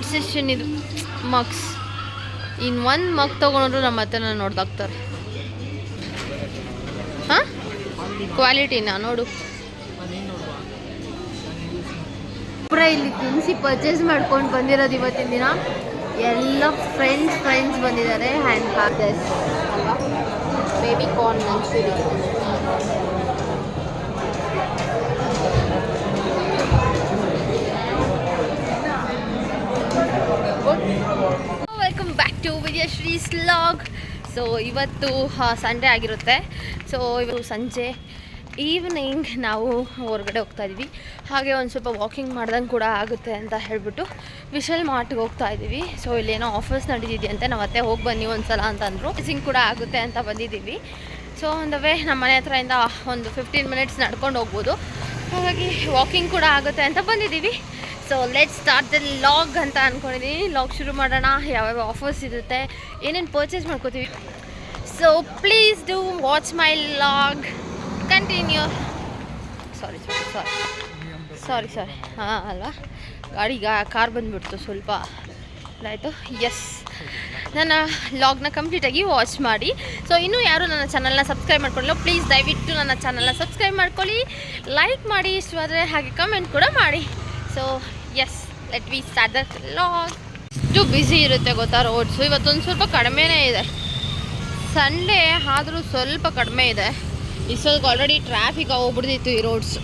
Session ಇದು. Mugs in ಒಂದು mug ತೊಗೊಂಡ್ರು ನಮ್ಮ ಹತ್ರ ನೋಡ್ದಾಗ್ತಾರೆ ಹಾಂ? ಕ್ವಾಲಿಟಿನ ನೋಡು. ಪೂರಾ ಇಲ್ಲಿ ತಿನ್ಸಿ ಪರ್ಚೇಸ್ ಮಾಡ್ಕೊಂಡು ಬಂದಿರೋದು ಇವತ್ತಿನ ದಿನ. ಎಲ್ಲ ಫ್ರೆಂಡ್ಸ್ ಫ್ರೆಂಡ್ಸ್ ಬಂದಿದ್ದಾರೆ. ಹ್ಯಾಂಡ್ ಹಾಕರ್ಸ್ ಅಲ್ವಾ baby corn manchurian back log so ಇವತ್ತು ಸಂಡೇ ಆಗಿರುತ್ತೆ. ಸೊ ಇವತ್ತು ಸಂಜೆ ಈವ್ನಿಂಗ್ ನಾವು ಹೊರಗಡೆ ಹೋಗ್ತಾ ಹಾಗೆ ಒಂದು ಸ್ವಲ್ಪ ವಾಕಿಂಗ್ ಮಾಡ್ದಂಗೆ ಕೂಡ ಆಗುತ್ತೆ ಅಂತ ಹೇಳ್ಬಿಟ್ಟು ವಿಶಲ್ ಮಾರ್ಟ್ಗೆ ಹೋಗ್ತಾ ಇದ್ದೀವಿ. ಸೊ ಇಲ್ಲೇನೋ ಆಫರ್ಸ್ ನಡೀತಿದೆಯಂತೆ ನಾವು ಅತ್ತೆ ಹೋಗಿ ಬನ್ನಿ ಒಂದು ಸಲ ಅಂತಂದರು ಸಿಂಗ್ ಕೂಡ ಆಗುತ್ತೆ ಅಂತ ಬಂದಿದ್ದೀವಿ. ಸೊ ಒಂದು ವೇ ನಮ್ಮ ಮನೆ ಹತ್ರದಿಂದ ಒಂದು ಫಿಫ್ಟೀನ್ ಮಿನಿಟ್ಸ್ ನಡ್ಕೊಂಡು ಹೋಗ್ಬೋದು. ಹಾಗಾಗಿ ವಾಕಿಂಗ್ ಕೂಡ ಆಗುತ್ತೆ ಅಂತ ಬಂದಿದ್ದೀವಿ. So let start the log ಅಂತ ಅಂದ್ಕೊಂಡಿದ್ದೀನಿ ಲಾಗ್ ಶುರು ಮಾಡೋಣ. ಯಾವ್ಯಾವ ಆಫರ್ಸ್ ಇರುತ್ತೆ, ಏನೇನು ಪರ್ಚೇಸ್ ಮಾಡ್ಕೋತೀವಿ. So please do watch my log continue sorry sorry sorry sorry sorry ಹಾಂ ಅಲ್ವಾ ಗಾಡಿಗ ಕಾರ್ ಬಂದುಬಿಡ್ತು ಸ್ವಲ್ಪ. ಆಯಿತು? ಎಸ್ ನನ್ನ ಲಾಗ್ನ ಕಂಪ್ಲೀಟಾಗಿ ವಾಚ್ ಮಾಡಿ. ಸೊ ಇನ್ನೂ ಯಾರು ನನ್ನ ಚಾನಲ್ನ ಸಬ್ಸ್ಕ್ರೈಬ್ ಮಾಡ್ಕೊಳ್ಳೋ ಪ್ಲೀಸ್ ದಯವಿಟ್ಟು ನನ್ನ ಚಾನಲ್ನ ಸಬ್ಸ್ಕ್ರೈಬ್ ಮಾಡ್ಕೊಳ್ಳಿ. ಲೈಕ್ ಮಾಡಿ ಇಷ್ಟವಾದರೆ ಹಾಗೆ ಕಮೆಂಟ್ ಕೂಡ ಮಾಡಿ. So let we start the log ಎಷ್ಟು ಬ್ಯುಸಿ ಇರುತ್ತೆ ಗೊತ್ತಾ ರೋಡ್ಸು ಇವತ್ತೊಂದು ಸ್ವಲ್ಪ ಕಡಿಮೆನೇ ಇದೆ. ಸಂಡೇ ಆದರೂ ಸ್ವಲ್ಪ ಕಡಿಮೆ ಇದೆ. ಇಷ್ಟೊತ್ತಿಗೆ ಆಲ್ರೆಡಿ ಟ್ರಾಫಿಕ್ ಹೋಗ್ಬಿಡ್ತಿತ್ತು ಈ ರೋಡ್ಸು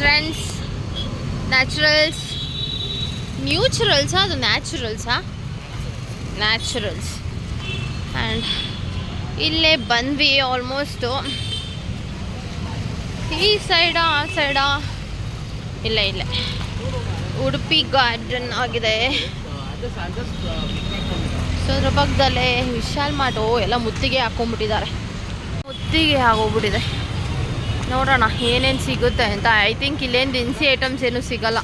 ಟ್ರೆಂಡ್ಸ್ ನ್ಯಾಚುರಲ್ಸ್ ನ್ಯೂಚುರಲ್ಸಾ ಅದು ನ್ಯಾಚುರಲ್ಸಾ ನ್ಯಾಚುರಲ್ಸ್ ಆ್ಯಂಡ್ ಇಲ್ಲೇ ಬಂದ್ವಿ ಆಲ್ಮೋಸ್ಟು ಈ ಸೈಡಾ ಆ ಸೈಡಾ ಇಲ್ಲ ಇಲ್ಲ. ಉಡುಪಿ ಗಾರ್ಡನ್ ಆಗಿದೆ. ಸೊ ಅದ್ರ ಪಕ್ಕದಲ್ಲೇ ವಿಶಾಲ್ ಮಾರ್ಟ್ ಓ ಎಲ್ಲ ಮುತ್ತಿಗೆ ಹಾಕೊಂಡ್ಬಿಟ್ಟಿದ್ದಾರೆ. ಮುತ್ತಿಗೆ ಆಗೋಗ್ಬಿಟ್ಟಿದೆ ನೋಡೋಣ ಏನೇನು ಸಿಗುತ್ತೆ ಅಂತ. ಐ ಥಿಂಕ್ ಇಲ್ಲೇನು ದಿನಸಿ ಐಟಮ್ಸ್ ಏನೂ ಸಿಗಲ್ಲ.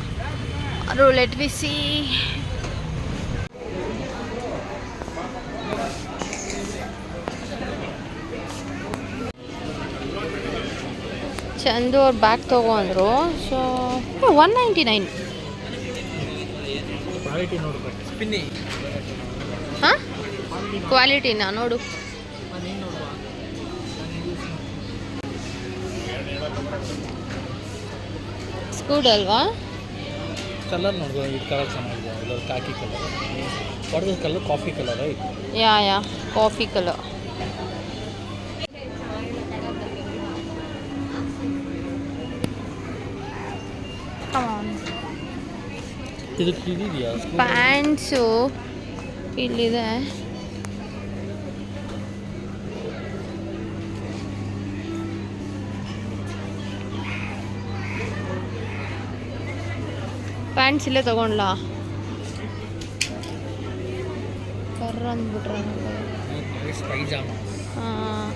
ಅದು ಲೆಟ್ ವಿ ಸಿ ಚಂದು ಅವ್ರು ಬ್ಯಾಗ್ ತಗೋ ಅಂದರು ಸೊ ಒನ್ ನೈಂಟಿ ನೈನ್ ಹಾಂ? ಕ್ವಾಲಿಟಿನಾ ನೋಡು. ಸ್ಕೂಡ್ ಅಲ್ವಾ? ಕಲರ್ ನೋಡ್ಬೋದು ಈ ಕಲರ್ ಚೆನ್ನಾಗಿದೆ. ಇದು ಕಾಕಿ ಕಲರ್ ಹೊಡೆದ ಕಲರ್ ಕಾಫಿ ಕಲರ್ ಐತೆ. Yeah yeah coffee colour pants ಇಲ್ಲಿದೆ. ಪ್ಯಾಂಟ್ಸ್ ಇಲ್ಲೇ ತಗೊಂಡ್ಲಾ? ಕರ್ರ ಅಂದ್ಬಿಟ್ರೆ ಹಾಂ.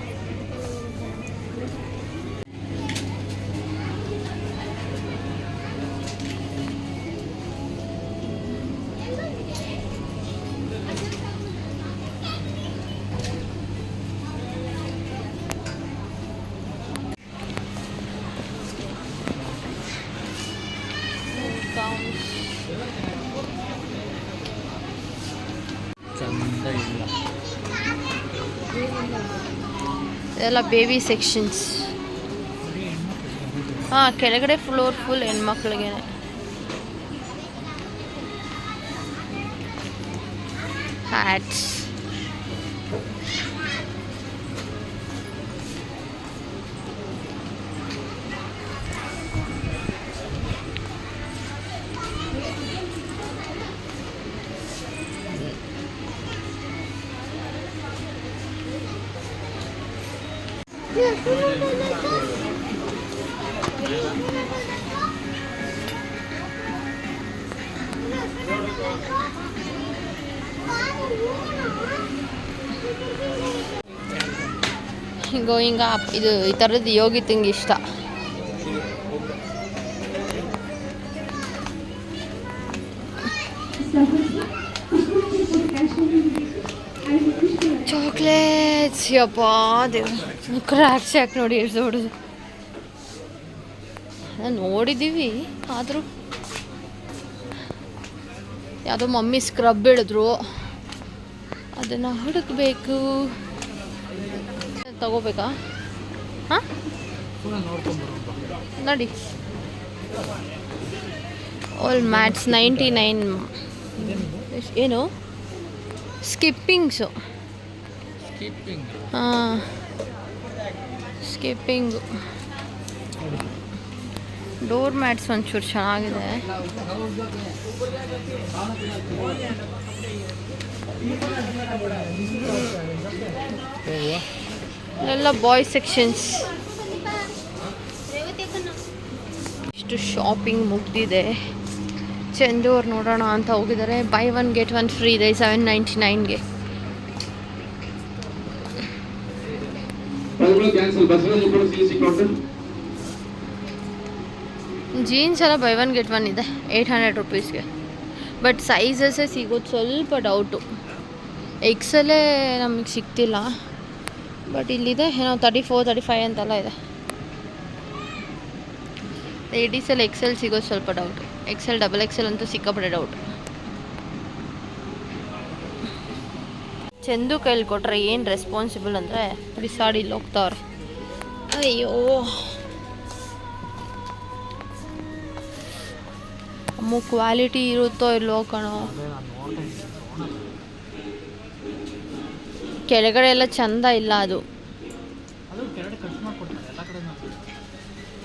ಎಲ್ಲ ಬೇಬಿ ಸೆಕ್ಷನ್ಸ್ ಹಾಂ ಕೆಳಗಡೆ ಫ್ಲೋರ್ ಫುಲ್ ಹೆಣ್ಮಕ್ಳಿಗೆ ಹ್ಯಾಟ್ಸ್ ಗೋಯಿಂಗ್ ಅಪ್ ಇದು ಈ ಥರದ್ದು ಯೋಗಿ ತಿಂಗ್ ಇಷ್ಟ. ಚಾಕ್ಲೇಟ್ಸ್, ಯಪ್ಪ, ದೇವ್. ಕ್ರ್ಯಾಕ್ಸ್ ಯಾಕೆ ನೋಡಿ ಎಷ್ಟು ನೋಡಿದ್ದೀವಿ ಆದರೂ. ಯಾವುದೋ ಮಮ್ಮಿ ಸ್ಕ್ರಬ್ ಹೇಳಿದ್ರು. ಅದನ್ನು ಹುಡುಕಬೇಕು. ತಗೋಬೇಕಾ? ಹಾಂ? ನೋಡಿ. ಆಲ್ ಮ್ಯಾಟ್ಸ್ ನೈಂಟಿ ನೈನ್ ಏನು? ಸ್ಕಿಪ್ಪಿಂಗ್ಸು ಸ್ಕಿಪ್ಪಿಂಗ್ ಹಾಂ. ಸ್ಕಿಪ್ಪಿಂಗು ಡೋರ್ ಮ್ಯಾಟ್ಸ್ ಒಂಚೂರು ಚೆನ್ನಾಗಿದೆ. ಎಲ್ಲ ಬಾಯ್ ಸೆಕ್ಷನ್ಸ್ ಇಷ್ಟು ಶಾಪಿಂಗ್ ಮುಗ್ದಿದೆ. ಚಂದೂರ್ ನೋಡೋಣ ಅಂತ ಹೋಗಿದ್ದಾರೆ. Buy one get one free ಇದೆ ಸೆವೆನ್ ನೈಂಟಿ ನೈನ್ಗೆ ಜೀನ್ಸ್ ಎಲ್ಲ ಬೈ ಒನ್ ಗೆಟ್ ಒನ್ ಇದೆ. ಏಯ್ಟ್ ಹಂಡ್ರೆಡ್ ರುಪೀಸ್ಗೆ ಬಟ್ ಸೈಜಸ್ಸೇ ಸಿಗೋದು ಸ್ವಲ್ಪ ಡೌಟು ಎಕ್ಸಲ್ಲೇ ನಮಗೆ ಸಿಗ್ತಿಲ್ಲ. ಬಟ್ ಇಲ್ಲಿದೆ, ಏನೋ ತರ್ಟಿ ಫೋರ್ ತರ್ಟಿ ಫೈವ್ ಅಂತೆಲ್ಲ ಇದೆ. ಲೇಡೀಸಲ್ಲಿ ಎಕ್ಸೆಲ್ ಸಿಗೋದು ಸ್ವಲ್ಪ ಡೌಟ್ ಎಕ್ಸೆಲ್ ಡಬಲ್ ಎಕ್ಸೆಲ್ ಅಂತೂ ಸಿಕ್ಕಾಪಟ್ಟೆ ಡೌಟ್ ಚೆಂದು ಕೈಲಿ ಕೊಟ್ರೆ ಏನು ರೆಸ್ಪಾನ್ಸಿಬಲ್ ಅಂದರೆ ಬಿಸಾಡಿ ಇಲ್ಲಿ ಹೋಗ್ತಾವ್ರೆ. ಅಯ್ಯೋ. ಅಮ್ಮ ಕ್ವಾಲಿಟಿ ಇರುತ್ತೋ ಇಲ್ಲೋ ಕಣೋ ಅದೇ ನಾನು ನೋಡ್ತಾ ಇದ್ದೆ ಕೆಳಗಡೆ ಎಲ್ಲ ಚಂದ ಇಲ್ಲ ಅದು. ಅದು ಕೆಳಗಡೆ ಕಟ್ ಮಾಡಿಕೊಡ್ತಾರೆ ಎಲ್ಲ ಕಡೆ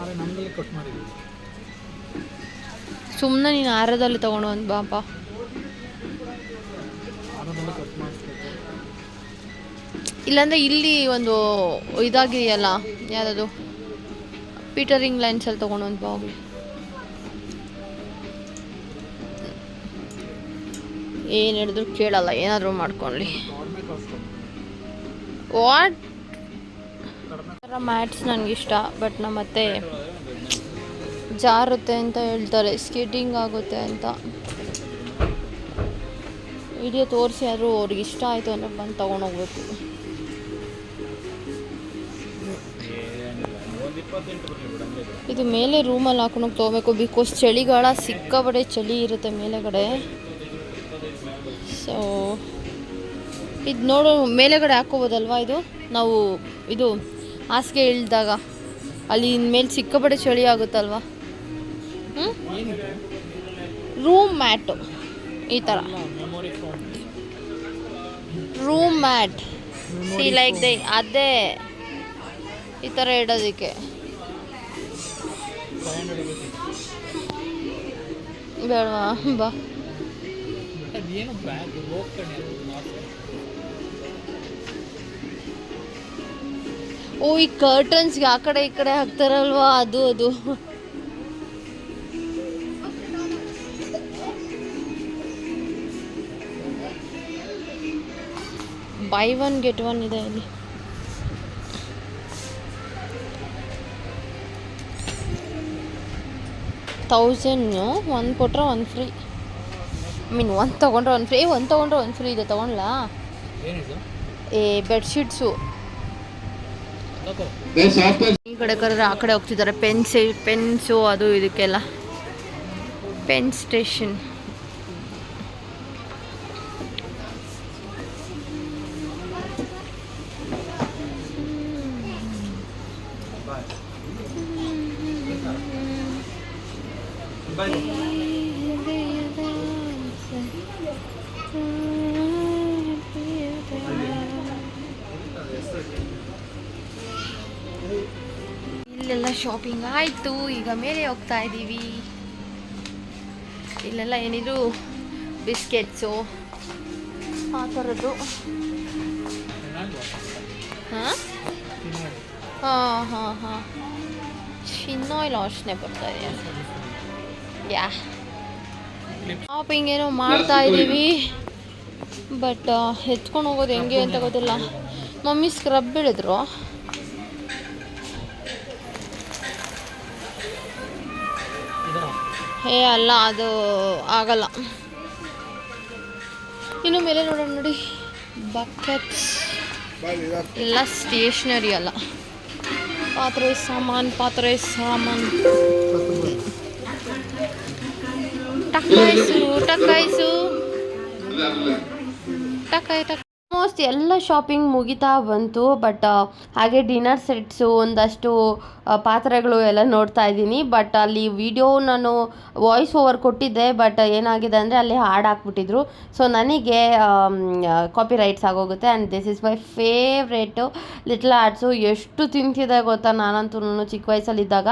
ಆದರೆ ನಮ್ಮಲ್ಲಿ ಕಟ್ ಮಾಡಿದ್ದೀವಿ ಸುಮ್ಮನೆ ನೀನು ಆರದಲ್ಲಿ ತಗೊಂಡು ಒಂದು ಬಾಪ. ಕಟ್ ಮಾಡಿಸ್ಬೇಕು. ಇಲ್ಲಾಂದರೆ ಇಲ್ಲಿ ಒಂದು ಇದಾಗಿದೆಯಲ್ಲ ಯಾವುದದು ಪೀಟರಿಂಗ್ ಲೈನ್ಸಲ್ಲಿ ತೊಗೊಂಡು ಒಂದು ಬಾಗ್ಲಿ ಏನು ಹಿಡಿದ್ರು ಕೇಳಲ್ಲ ಏನಾದರೂ ಮಾಡ್ಕೊಳ್ಳಿ ವಾಟ್ ಥರ ಮ್ಯಾಟ್ಸ್ ನನಗಿಷ್ಟ ಬಟ್ ನಮ್ಮ ಮತ್ತೆ ಜಾರುತ್ತೆ ಅಂತ ಹೇಳ್ತಾರೆ, ಸ್ಕೇಟಿಂಗ್ ಆಗುತ್ತೆ ಅಂತ. ವಿಡಿಯೋ ತೋರಿಸಿ ಆದರೂ ಅವ್ರಿಗೆ ಇಷ್ಟ ಆಯಿತು ಅಂದರೆ ಬಂದು ತೊಗೊಂಡೋಗ್ಬೇಕು ಇದು ಮೇಲೆ ರೂಮಲ್ಲಿ ಹಾಕೊಂಡು ತೊಗೋಬೇಕು ಬಿಕಾಸ್ ಚಳಿಗಾಲ ಸಿಕ್ಕಾಪಟ್ಟೆ ಚಳಿ ಇರುತ್ತೆ ಮೇಲೆಗಡೆ. ಸೊ ಇದು ನೋಡು, ಮೇಲೆಗಡೆ ಹಾಕೋಬೋದಲ್ವಾ ಇದು? ನಾವು ಇದು ಹಾಸಿಗೆ ಇಳಿದಾಗ ಅಲ್ಲಿ ಮೇಲೆ ಸಿಕ್ಕಾಪಟ್ಟೆ ಚಳಿ ಆಗುತ್ತಲ್ವಾ? ರೂಮ್ ಮ್ಯಾಟು ಈ ಥರ room mat see like they ಅದೇ ಈ ಥರ ಇಡೋದಕ್ಕೆ. ಬೇಡವಾ? ಬಾ. ಅದೇನು ಬ್ಯಾಗ್, ಹೋಗ್ತಾನೆ ಓ, ಈ ಕರ್ಟನ್ಸ್ಗೆ ಆ ಕಡೆ ಈ ಕಡೆ ಹಾಕ್ತಾರಲ್ವಾ? ಅದು ಅದು. ಬೈ ಒನ್ ಗೆಟ್ ಒನ್ ಇದೆ ಇಲ್ಲಿ. ತೌಸಂಡ್ ಒಂದು ಕೊಟ್ರೆ ಒಂದು ಫ್ರೀ ಮೀನ್ ಒಂದು ತೊಗೊಂಡ್ರೆ ಒಂದು ಫ್ರೀ ಒಂದು ತೊಗೊಂಡ್ರೆ ಒಂದು ಫ್ರೀ ಇದೆ ತೊಗೊಂಡ್ಲಾ ಏ ಬೆಡ್ಶೀಟ್ಸು ಈ ಕಡೆ ಕರೆದ್ರೆ ಆ ಕಡೆ ಹೋಗ್ತಿದ್ದಾರೆ ಪೆನ್ಸಿ ಪೆನ್ಸು ಅದು ಇದಕ್ಕೆಲ್ಲ. ಪೆನ್ ಸ್ಟೇಷನ್ ಆಯಿತು ಈಗ ಮೇಲೆ ಹೋಗ್ತಾ ಇದ್ದೀವಿ ಇಲ್ಲೆಲ್ಲ ಏನಿದ್ರು ಬಿಸ್ಕೆಟ್ಸು. ಆ ಥರದ್ದು. ಹಾಂ? ಹಾಂ ಹಾಂ ಹಾಂ. ಚಿನ್ನಾಯಿಲ್ ವಾಸನೆ ಬರ್ತಾ ಇದೆ. ಯಾ. ಶಾಪಿಂಗ್ ಏನೋ ಮಾಡ್ತಾ ಇದ್ದೀವಿ ಬಟ್ ಎತ್ಕೊಂಡು ಹೋಗೋದು ಹೆಂಗೆ ಅಂತ ಗೊತ್ತಿಲ್ಲ. ಮಮ್ಮಿ ಸ್ಕ್ರಬ್ ಹೇಳಿದ್ರು ಏ ಅಲ್ಲ, ಅದು ಆಗಲ್ಲ. ಇನ್ನು ಮೇಲೆ ನೋಡೋಣ ನೋಡಿ. ಬಕೆಟ್ಸ್ ಎಲ್ಲ ಸ್ಟೇಷ್ನರಿ ಅಲ್ಲ. ಪಾತ್ರೆ, ಸಾಮಾನು ಪಾತ್ರೆ, ಸಾಮಾನು. ಟಕ್ಕಾಯ್ಸು ಟಕ್ಕಾಯ್ಸು. ಆಲ್ಮೋಸ್ಟ್ ಎಲ್ಲ ಶಾಪಿಂಗ್ ಮುಗಿತಾ ಬಂತು ಬಟ್ ಹಾಗೆ ಡಿನ್ನರ್ ಸೆಟ್ಸು ಒಂದಷ್ಟು ಪಾತ್ರೆಗಳು ಎಲ್ಲ ನೋಡ್ತಾ ಇದ್ದೀನಿ. ಬಟ್ ಅಲ್ಲಿ ವಿಡಿಯೋ ನಾನು ವಾಯ್ಸ್ ಓವರ್ ಕೊಟ್ಟಿದ್ದೆ ಬಟ್ ಏನಾಗಿದೆ ಅಂದರೆ ಅಲ್ಲಿ ಹಾಡು ಹಾಕ್ಬಿಟ್ಟಿದ್ರು. ಸೊ ನನಗೆ ಕಾಪಿ ರೈಟ್ಸ್ ಆಗೋಗುತ್ತೆ and this is my favourite little arts ಎಷ್ಟು ತಿಂತಿದೆ ಗೊತ್ತಾ ನಾನಂತೂ ಚಿಕ್ಕ ವಯಸ್ಸಲ್ಲಿದ್ದಾಗ.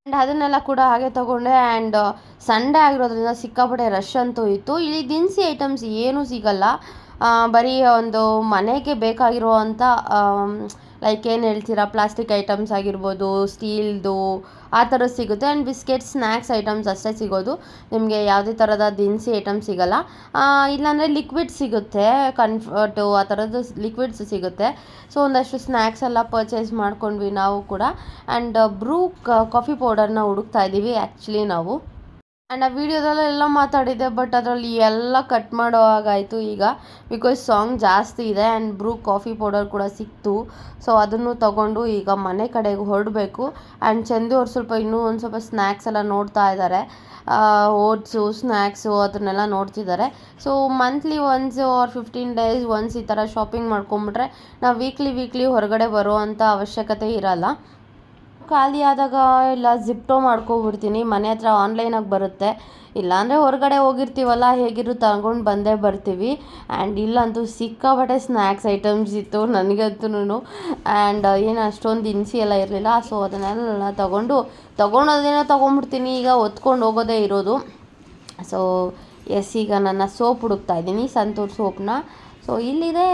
ಆ್ಯಂಡ್ ಅದನ್ನೆಲ್ಲ ಕೂಡ ಹಾಗೆ ತಗೊಂಡೆ ಆ್ಯಂಡ್ ಸಂಡೇ ಆಗಿರೋದ್ರಿಂದ ಸಿಕ್ಕಾಪಟ್ಟೆ ರಶ್ ಅಂತೂ ಇತ್ತು. ಇಲ್ಲಿ ದಿನಸಿ ಐಟಮ್ಸ್ ಏನೂ ಸಿಗಲ್ಲ. ಬರೀ ಒಂದು ಮನೆಗೆ ಬೇಕಾಗಿರುವಂಥ ಲೈಕ್ ಏನು ಹೇಳ್ತೀರಾ ಪ್ಲಾಸ್ಟಿಕ್ ಐಟಮ್ಸ್ ಆಗಿರ್ಬೋದು ಸ್ಟೀಲ್ದು ಆ ಥರದ್ದು ಸಿಗುತ್ತೆ. ಆ್ಯಂಡ್ ಬಿಸ್ಕೆಟ್ ಸ್ನ್ಯಾಕ್ಸ್ ಐಟಮ್ಸ್ ಅಷ್ಟೇ ಸಿಗೋದು. ನಿಮಗೆ ಯಾವುದೇ ಥರದ ದಿನಸಿ ಐಟಮ್ಸ್ ಸಿಗೋಲ್ಲ. ಇಲ್ಲಾಂದರೆ ಲಿಕ್ವಿಡ್ ಸಿಗುತ್ತೆ. ಕನ್ಫರ್ಟು ಆ ಥರದ್ದು ಲಿಕ್ವಿಡ್ಸ್ ಸಿಗುತ್ತೆ. ಸೊ ಒಂದಷ್ಟು ಸ್ನ್ಯಾಕ್ಸ್ ಎಲ್ಲ ಪರ್ಚೇಸ್ ಮಾಡ್ಕೊಂಡ್ವಿ ನಾವು ಕೂಡ. ಆ್ಯಂಡ್ ಬ್ರೂ ಕಾಫಿ ಪೌಡರ್ನ ಹುಡುಕ್ತಾ ಇದ್ದೀವಿ ಆ್ಯಕ್ಚುಲಿ ನಾವು. ಆ್ಯಂಡ್ ಆ ವಿಡಿಯೋದಲ್ಲೆಲ್ಲ ಮಾತಾಡಿದ್ದೆ ಬಟ್ ಅದರಲ್ಲಿ ಎಲ್ಲ ಕಟ್ ಮಾಡೋ ಹಾಗಾಯಿತು ಈಗ. ಬಿಕಾಸ್ ಸಾಂಗ್ ಜಾಸ್ತಿ ಇದೆ ಆ್ಯಂಡ್ ಬ್ರೂ ಕಾಫಿ ಪೌಡರ್ ಕೂಡ ಸಿಕ್ತು. ಸೊ ಅದನ್ನು ತಗೊಂಡು ಈಗ ಮನೆ ಕಡೆಗೆ ಹೊರಡಬೇಕು. ಆ್ಯಂಡ್ ಚಂದು ಅವ್ರು ಸ್ವಲ್ಪ ಇನ್ನೂ ಒಂದು ಸ್ವಲ್ಪ ಸ್ನ್ಯಾಕ್ಸ್ ಎಲ್ಲ ನೋಡ್ತಾ ಇದ್ದಾರೆ ಓಟ್ಸು ಸ್ನ್ಯಾಕ್ಸು ಅದನ್ನೆಲ್ಲ ನೋಡ್ತಿದ್ದಾರೆ so monthly once or fifteen days once ಈ ಥರ ಶಾಪಿಂಗ್ ಮಾಡ್ಕೊಂಬಿಟ್ರೆ ನಾವು ವೀಕ್ಲಿ ವೀಕ್ಲಿ ಹೊರಗಡೆ ಬರೋ ಅಂಥ ಅವಶ್ಯಕತೆ ಇರಲ್ಲ. ಖಾಲಿ ಆದಾಗ ಇಲ್ಲ ಜಿಪ್ಟೋ ಮಾಡ್ಕೊಬಿಡ್ತೀನಿ. ಮನೆ ಹತ್ರ ಆನ್ಲೈನಾಗಿ ಬರುತ್ತೆ. ಇಲ್ಲಾಂದರೆ ಹೊರಗಡೆ ಹೋಗಿರ್ತೀವಲ್ಲ ಹೇಗಿರು ತಗೊಂಡು ಬಂದೇ ಬರ್ತೀವಿ. ಆ್ಯಂಡ್ ಇಲ್ಲಂತೂ ಸಿಕ್ಕಾಪಟ್ಟೆ ಸ್ನ್ಯಾಕ್ಸ್ ಐಟಮ್ಸ್ ಇತ್ತು ನನಗಂತೂ ಆ್ಯಂಡ್ ಏನು ಅಷ್ಟೊಂದು ದಿನಸಿ ಎಲ್ಲ ಇರಲಿಲ್ಲ. ಸೊ ಅದನ್ನೆಲ್ಲ ತಗೊಂಡು ತೊಗೊಳೋದೇನೋ ತೊಗೊಂಬಿಡ್ತೀನಿ ಈಗ ಹೊತ್ಕೊಂಡು ಹೋಗೋದೇ ಇರೋದು. ಸೊ ಎಸ್ ಈಗ ನನ್ನ ಸೋಪ್ ಹುಡುಕ್ತಾ ಇದ್ದೀನಿ. ಸಂತೂರ್ ಸೋಪ್ನ. ಸೊ ಇಲ್ಲಿದೆ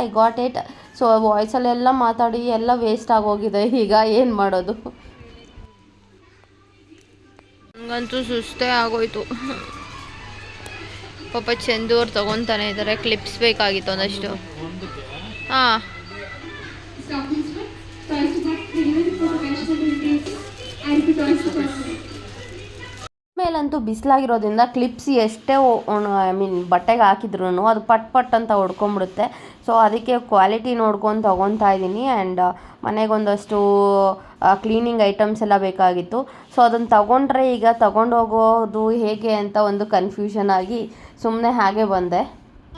ಐ ಗಾಟ್ ಇಟ್ ಸೊ ವಾಯ್ಸಲ್ಲೆಲ್ಲ ಮಾತಾಡಿ ಎಲ್ಲ ವೇಸ್ಟ್ ಆಗೋಗಿದೆ. ಈಗ ಏನು ಮಾಡೋದು? ನನಗಂತೂ ಸುಸ್ತೇ ಆಗೋಯ್ತು. ಪಾಪ ಚಂದು ಅವ್ರು ತೊಗೊತಾನೆ ಇದ್ದಾರೆ ಕ್ಲಿಪ್ಸ್ ಬೇಕಾಗಿತ್ತು ಒಂದಷ್ಟು. ಹಾಂ. ಮೇಲಂತೂ ಬಿಸಿಲಾಗಿರೋದ್ರಿಂದ ಕ್ಲಿಪ್ಸ್ ಎಷ್ಟೇ ಐ ಮೀನ್ ಬಟ್ಟೆಗೆ ಹಾಕಿದ್ರು ಅದು ಪಟ್ ಪಟ್ ಅಂತ ಹೊಡ್ಕೊಂಬಿಡುತ್ತೆ ಸೊ ಅದಕ್ಕೆ ಕ್ವಾಲಿಟಿ ನೋಡ್ಕೊಂಡು ತೊಗೊತಾ ಇದ್ದೀನಿ ಆ್ಯಂಡ್ ಮನೆಗೊಂದಷ್ಟು ಕ್ಲೀನಿಂಗ್ ಐಟಮ್ಸ್ ಎಲ್ಲ ಬೇಕಾಗಿತ್ತು. ಸೊ ಅದನ್ನು ತಗೊಂಡ್ರೆ ಈಗ ತಗೊಂಡು ಹೋಗೋದು ಹೇಗೆ ಅಂತ ಒಂದು ಕನ್ಫ್ಯೂಷನ್ ಆಗಿ ಸುಮ್ಮನೆ ಹಾಗೆ ಬಂದೆ.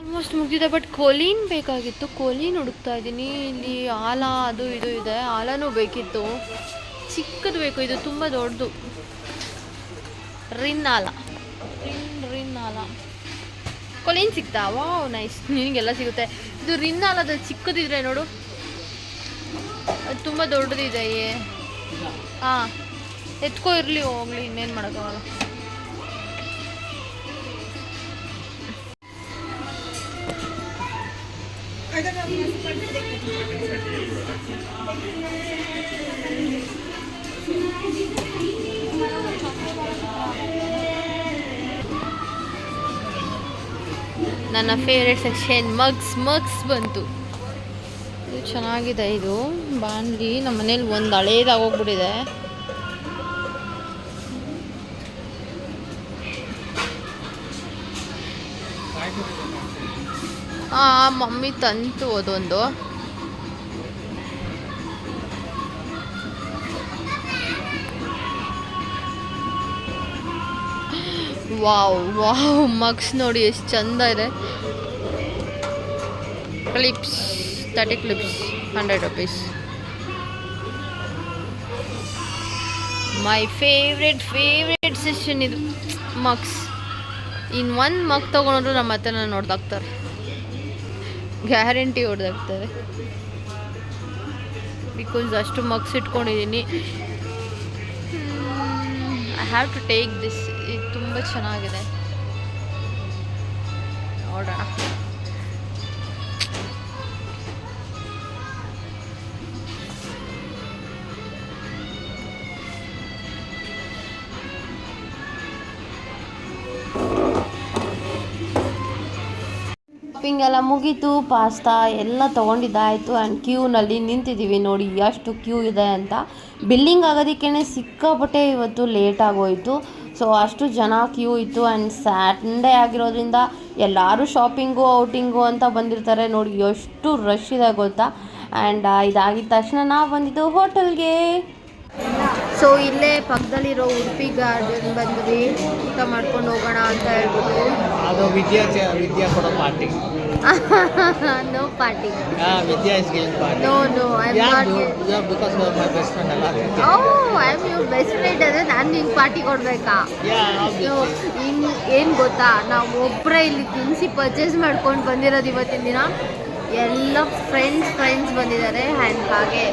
ಆಲ್ಮೋಸ್ಟ್ ಮುಗಿದಿದೆ ಬಟ್ ಕೋಲೀನ್ ಬೇಕಾಗಿತ್ತು. ಕೋಲೀನ್ ಹುಡುಕ್ತಾ ಇದ್ದೀನಿ ಇಲ್ಲಿ ಆಲ, ಅದು ಇದು ಇದೆ. ಆಲನೂ ಬೇಕಿತ್ತು. ಚಿಕ್ಕದು ಬೇಕು. ಇದು ತುಂಬ ದೊಡ್ಡದು. ರಿನ್ ಆಲ ರಿನ್ ರಿನ್ನಾಲ. ಕೊಲೆ ಕೊಲೀನ್ ಸಿಗ್ತಾ ವಾವ್, ನೈಸ್. ನಿನಗೆಲ್ಲ ಸಿಗುತ್ತೆ. ಇದು ರಿನ್ನಾಲದ ಚಿಕ್ಕದಿದ್ರೆ ನೋಡು. ಅದು ತುಂಬ ದೊಡ್ಡದಿದೆ ಹಾಂ ಎತ್ಕೋ, ಇರಲಿ, ಹೋಗ್ಲಿ, ಇನ್ನೇನು ಮಾಡೋಕ್ಕಾಗಲ್ಲ. ನನ್ನ ಫೇವ್ರೆಟ್ ಸೆಕ್ಷನ್ ಮಗ್ಸ್ ಮಗ್ಸ್ ಬಂತು. ಇದು ಚೆನ್ನಾಗಿದೆ ಇದು. ಬಾಂಡ್ಲಿ ನಮ್ಮ ಮನೇಲಿ ಒಂದು ಹಳೇದಾಗೋಗ್ಬಿಟ್ಟಿದೆ. ಹಾಂ ಮಮ್ಮಿ ತಂತು ಅದೊಂದು. ವಾವ್ ವಾವ್, ಮಗ್ಸ್ ನೋಡಿ ಎಷ್ಟು ಚಂದ ಇದೆ. Clips thirty clips hundred rupees my favourite favourite session ಇದು. ಮಗ್ಸ್. ಇನ್ನು ಒಂದು ಮಗ್ ತೊಗೊಂಡ್ರು ನಮ್ಮ ಹತ್ರ ನಾನು ನೋಡ್ದಾಕ್ತಾರೆ. ಗ್ಯಾರಂಟಿ ಹೊಡೆದಾಗ್ತಾರೆ ಬಿಕಾಸ್ ಅಷ್ಟು ಮಗ್ಸ್ ಇಟ್ಕೊಂಡಿದ್ದೀನಿ I have to take this ತುಂಬ ಚೆನ್ನಾಗಿದೆ. ನೋಡೋಣ ಶಾಪಿಂಗ್ ಎಲ್ಲ ಮುಗೀತು ಪಾಸ್ತಾ ಎಲ್ಲ ತೊಗೊಂಡಿದ್ದಾಯಿತು ಆ್ಯಂಡ್ ಕ್ಯೂನಲ್ಲಿ ನಿಂತಿದ್ದೀವಿ ನೋಡಿ ಎಷ್ಟು ಕ್ಯೂ ಇದೆ ಅಂತ. ಬಿಲ್ಲಿಂಗ್ ಆಗೋದಕ್ಕೇ ಸಿಕ್ಕಾಪಟ್ಟೆ ಇವತ್ತು ಲೇಟ್ ಆಗೋಯಿತು. ಸೊ ಅಷ್ಟು ಜನ ಕ್ಯೂ ಇತ್ತು ಆ್ಯಂಡ್ ಸ್ಯಾಟರ್ಡೇ ಆಗಿರೋದ್ರಿಂದ ಎಲ್ಲರೂ ಶಾಪಿಂಗು ಔಟಿಂಗು ಅಂತ ಬಂದಿರ್ತಾರೆ. ನೋಡಿ, ಎಷ್ಟು ರಶ್ ಇದೆ ಗೊತ್ತಾ? ಆ್ಯಂಡ್ ಇದಾಗಿದ್ದ ತಕ್ಷಣ ನಾವು ಬಂದಿದ್ದು ಹೋಟೆಲ್ಗೆ ಸೊ ಇಲ್ಲೇ ಪಕ್ಕದಲ್ಲಿರೋ ಉಡುಪಿ ಗಾರ್ಡನ್ ಬಂದ್ವಿ. ಊಟ ಮಾಡ್ಕೊಂಡು ಹೋಗೋಣ ಅಂತ ಹೇಳ್ಬಿಟ್ಟು. ಅದು ವಿದ್ಯಾ ವಿದ್ಯಾ ಕೊಡೋ ಪಾರ್ಟಿ ನೋ ಪಾರ್ಟಿ ಹಾಂ Vidya is giving party no no I am not because my best friend ಅಲ್ಲ ಓ I am your best friend ಅಂದರೆ ನಾನು ನಿಂಗೆ ಪಾರ್ಟಿ ಕೊಡಬೇಕಾ? ಹಿಂಗೆ ಏನು ಗೊತ್ತಾ? ನಾವು ಒಬ್ಬರೇ ಇಲ್ಲಿ ತಿನ್ಸಿ ಪರ್ಚೇಸ್ ಮಾಡ್ಕೊಂಡು ಬಂದಿರೋದು ಇವತ್ತಿನ ದಿನ. ಎಲ್ಲ ಫ್ರೆಂಡ್ಸ್ ಫ್ರೆಂಡ್ಸ್ ಬಂದಿದ್ದಾರೆ ಹ್ಯಾಂಡ್ ಹಾಗೆ.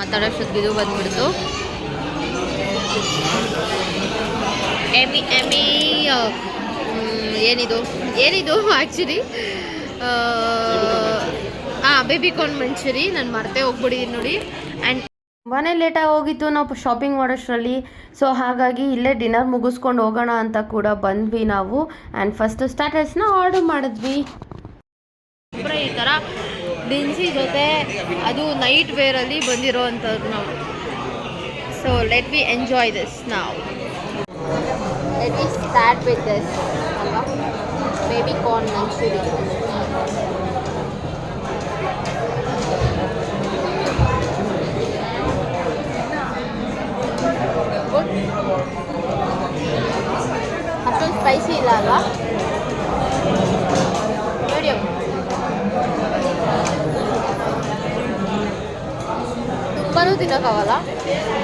ಮಾತಾಡೋಷ್ಟೊತ್ತಿಗೆ ಇದು ಬಂದ್ಬಿಡ್ತು. ಎಮಿ ಎಮಿ ಏನಿದು? ಏನಿದು ಆ್ಯಕ್ಚುಲಿ ಹಾಂ ಬೇಬಿ ಕಾರ್ನ್ ಮಂಚೂರಿ ನಾನು ಮರ್ತೇ ಹೋಗ್ಬಿಟ್ಟಿದ್ದೀನಿ ನೋಡಿ. ಆ್ಯಂಡ್ ತುಂಬಾ ಲೇಟಾಗಿ ಹೋಗಿತ್ತು ನಾವು ಶಾಪಿಂಗ್ ಮಾಡೋಷ್ಟರಲ್ಲಿ. ಸೊ ಹಾಗಾಗಿ ಇಲ್ಲೇ ಡಿನ್ನರ್ ಮುಗಿಸ್ಕೊಂಡು ಹೋಗೋಣ ಅಂತ ಕೂಡ ಬಂದ್ವಿ ನಾವು. ಆ್ಯಂಡ್ ಫಸ್ಟ್ ಸ್ಟಾರ್ಟರ್ಸ್ನ ಆರ್ಡರ್ ಮಾಡಿದ್ವಿ. ಈ ಥರ ದಿನಸಿ ಜೊತೆ ಅದು ನೈಟ್ ವೇರಲ್ಲಿ ಬಂದಿರೋ ಅಂಥದ್ದು ನಾವು. So let we enjoy this ನಾವು let we start with this ಅಲ್ವಾ? ಬೇಬಿ ಕಾರ್ನ್ ಮಂಚೂರಿ ಅಷ್ಟೊಂದು ಸ್ಪೈಸಿ ಇಲ್ಲ ಅಲ್ವಾ? ತುಂಬಾನೂ ತಿನ್ನೋಕ್ಕಾಗಲ್ಲ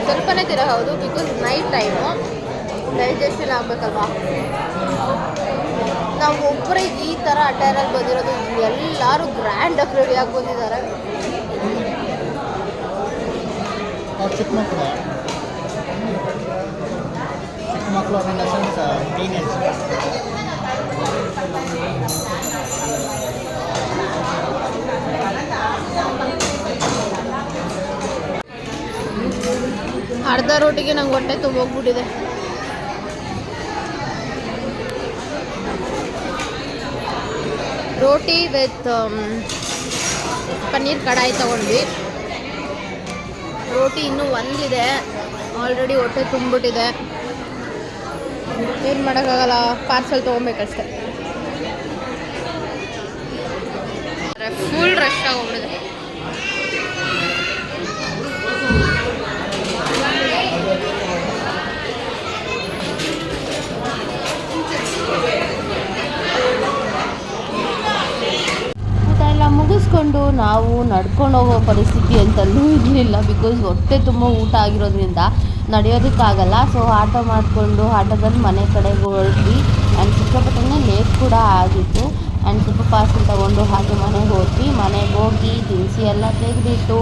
ಸ್ವಲ್ಪನೇ ತಿನ್ನೋಕ್ಕಾಗೋದು ಬಿಕಾಸ್ ನೈಟ್ ಟೈಮು ಡೈಜೆಷನ್ ಆಗಬೇಕಲ್ವಾ? ನಾವು ಒಬ್ಬರೇ ಈ ಥರ ಅಟೈರಲ್ಲಿ ಬಂದಿರೋದು, ಎಲ್ಲರೂ ಗ್ರ್ಯಾಂಡ್ ಆಗಿ ಬಂದಿದ್ದಾರೆ. ಸೆನ್ಸ್ ಟೀನೇಜ್ ಅರ್ಧ ರೋಟಿಗೆ ನಂಗೆ ಹೊಟ್ಟೆ ತುಂಬೋಗ್ಬಿಟ್ಟಿದೆ ರೋಟಿ ವಿತ್ ಪನ್ನೀರ್ ಕಡಾಯಿ ತಗೊಂಡ್ವಿ. ರೋಟಿ ಇನ್ನೂ ಒಂದಿದೆ. ಆಲ್ರೆಡಿ ಹೊಟ್ಟೆ ತುಂಬಿಬಿಟ್ಟಿದೆ. ಏನು ಮಾಡೋಕ್ಕಾಗಲ್ಲ ಪಾರ್ಸಲ್ ತೊಗೊಬೇಕಷ್ಟೆ. ಫುಲ್ ರಶ್ ಆಗೋಗ್ಬಿಟ್ಟಿದೆ ಊಟ ಮುಗಿಸ್ಕೊಂಡು ನಾವು ನಡ್ಕೊಂಡು ಹೋಗೋ ಪರಿಸ್ಥಿತಿ ಅಂತಲೂ ಇರಲಿಲ್ಲ. ಬಿಕಾಸ್ ಹೊಟ್ಟೆ ತುಂಬ ಊಟ ಆಗಿರೋದ್ರಿಂದ ನಡೆಯೋದಕ್ಕಾಗಲ್ಲ. ಸೊ ಆಟೋ ಮಾಡಿಕೊಂಡು ಆಟೋದಲ್ಲಿ ಮನೆ ಕಡೆಗೆ ಹೊರಟ್ವಿ. ಆ್ಯಂಡ್ ಸಿಕ್ಕಾಪಟ್ಟೆ ಲೇಟ್ ಕೂಡ ಆಗಿತ್ತು. ಆ್ಯಂಡ್ ಸ್ವಲ್ಪ ಪಾರ್ಸಲ್ ತೊಗೊಂಡು ಹಾಗೆ ಮನೆಗೆ ಹೋದ್ವಿ. ಮನೆಗೆ ಹೋಗಿ ದಿನಸಿ ಎಲ್ಲ ತೆಗೆದಿಟ್ಟು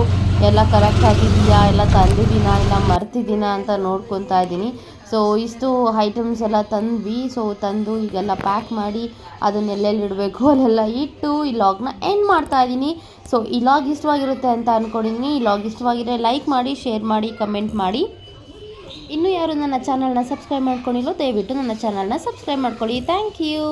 ಎಲ್ಲ ಕರೆಕ್ಟ್ ಆಗಿದೆಯಾ? ಎಲ್ಲ ತಂದಿದ್ದೀನಾ? ಇಲ್ಲ ಮರ್ತಿದ್ದೀನಾ ಅಂತ ನೋಡ್ಕೊತಾ ಇದ್ದೀನಿ. ಸೊ ಇಷ್ಟು ಐಟಮ್ಸ್ ಎಲ್ಲ ತಂದ್ವಿ. ಸೊ ತಂದು ಈಗೆಲ್ಲ ಪ್ಯಾಕ್ ಮಾಡಿ ಅದನ್ನೆಲ್ಲೆಲ್ಲಿ ಇಡಬೇಕು ಅಲ್ಲೆಲ್ಲ ಇಟ್ಟು ಈ ಲಾಗ್ನ ಎಂಡ್ ಮಾಡ್ತಾ ಇದ್ದೀನಿ ಸೊ ಈ ಲಾಗ್ ಇಷ್ಟವಾಗಿರುತ್ತೆ ಅಂತ ಅಂದ್ಕೊಂಡಿದ್ದೀನಿ ಈ ಲಾಗ್ ಇಷ್ಟವಾಗಿದ್ರೆ ಲೈಕ್ ಮಾಡಿ ಶೇರ್ ಮಾಡಿ ಕಮೆಂಟ್ ಮಾಡಿ. ಇನ್ನೂ ಯಾರು ನನ್ನ ಚಾನಲ್ನ ಸಬ್ಸ್ಕ್ರೈಬ್ ಮಾಡ್ಕೊಂಡಿಲ್ಲೋ ದಯವಿಟ್ಟು ನನ್ನ ಚಾನಲ್ನ ಸಬ್ಸ್ಕ್ರೈಬ್ ಮಾಡ್ಕೊಳ್ಳಿ. Thank you